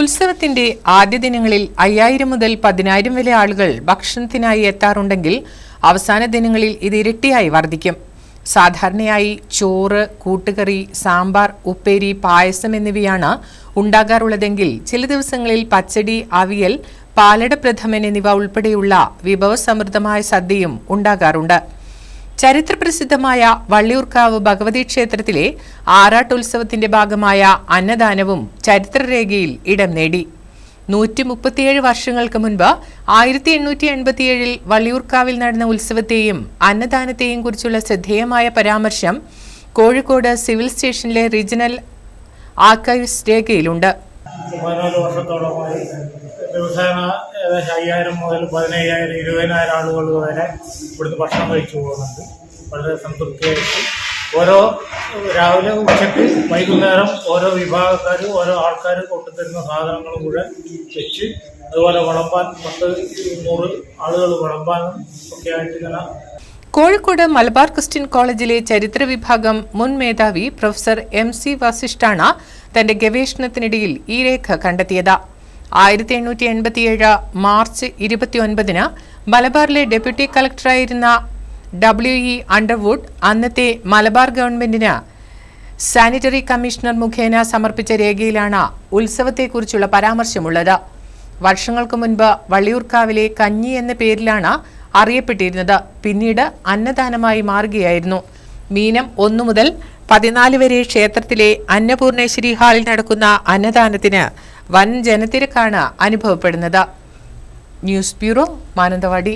ഉത്സവത്തിന്റെ ആദ്യ ദിനങ്ങളിൽ അയ്യായിരം മുതൽ പതിനായിരം വരെ ആളുകൾ ഭക്ഷണത്തിനായി എത്താറുണ്ടെങ്കിൽ അവസാന ദിനങ്ങളിൽ ഇത് ഇരട്ടിയായി വർദ്ധിക്കും. സാധാരണയായി ചോറ് കൂട്ടുകറി സാമ്പാർ ഉപ്പേരി പായസം എന്നിവയാണ് ഉണ്ടാകാറുള്ളതെങ്കിൽ ചില ദിവസങ്ങളിൽ പച്ചടി അവിയൽ പാലട പ്രഥമൻ എന്നിവ ഉൾപ്പെടെയുള്ള വിഭവസമൃദ്ധമായ സദ്യയും ഉണ്ടാകാറുണ്ട്. ചരിത്രപ്രസിദ്ധമായ വള്ളിയൂർക്കാവ് ഭഗവതി ക്ഷേത്രത്തിലെ ആറാട്ടുത്സവത്തിന്റെ ഭാഗമായ അന്നദാനവും ചരിത്രരേഖയിൽ ഇടം നേടി. നൂറ്റി മുപ്പത്തിയേഴ് വർഷങ്ങൾക്ക് മുൻപ് ആയിരത്തി എണ്ണൂറ്റി എൺപത്തിയേഴിൽ വള്ളിയൂർക്കാവിൽ നടന്ന ഉത്സവത്തെയും അന്നദാനത്തെയും കുറിച്ചുള്ള ശ്രദ്ധേയമായ പരാമർശം കോഴിക്കോട് സിവിൽ സ്റ്റേഷനിലെ റീജിയണൽ ആർക്കൈവ്സ് രേഖയിലുണ്ട്. ദിവസേന ഏകദേശം അയ്യായിരം മുതൽ പതിനയ്യായിരം ഇരുപതിനായിരം ആളുകൾ വരെ ഇവിടുന്ന് ഭക്ഷണം കഴിച്ചു പോകുന്നുണ്ട്. വളരെ സംതൃപ്തിയായിട്ട്. ഓരോ രാവിലെ ഉച്ചയ്ക്ക് വൈകുന്നേരം ഓരോ വിഭാഗക്കാർ ഓരോ ആൾക്കാർ കൊണ്ടുതരുന്ന സാധനങ്ങൾ കൂടെ വെച്ച് അതുപോലെ വളമ്പാൻ പത്ത് നൂറ് ആളുകൾ വിളമ്പാനും ഒക്കെ ആയിട്ട് ഇങ്ങനെ കോഴിക്കോട് മലബാർ ക്രിസ്ത്യൻ കോളേജിലെ ചരിത്ര വിഭാഗം മുൻ മേധാവി പ്രൊഫസർ എം സി വസിഷ്ഠാണ് തന്റെ ഗവേഷണത്തിനിടയിൽ ഈ രേഖ കണ്ടെത്തിയത്. ആയിരത്തി എണ്ണൂറ്റി എൺപത്തിയേഴ് മാർച്ച് ഇരുപത്തിയൊൻപതിന് മലബാറിലെ ഡെപ്യൂട്ടി കളക്ടറായിരുന്ന ഡബ്ല്യു ഇ അണ്ടർവുഡ് അന്നത്തെ മലബാർ ഗവൺമെന്റിന് സാനിറ്ററി കമ്മീഷണർ മുഖേന സമർപ്പിച്ച രേഖയിലാണ് ഉത്സവത്തെക്കുറിച്ചുള്ള പരാമർശമുള്ളത്. വർഷങ്ങൾക്ക് മുൻപ് വള്ളിയൂർക്കാവിലെ കഞ്ഞി എന്ന പേരിലാണ് അറിയപ്പെട്ടിരുന്നത്. പിന്നീട് അന്നദാനമായി മാറുകയായിരുന്നു. മീനം ഒന്നു മുതൽ പതിനാല് വരെ ക്ഷേത്രത്തിലെ അന്നപൂർണേശ്വരി ഹാളിൽ നടക്കുന്ന അന്നദാനത്തിന് വൻ ജനത്തിരക്കാണ് അനുഭവപ്പെടുന്നത്. News bureau Mananthavady.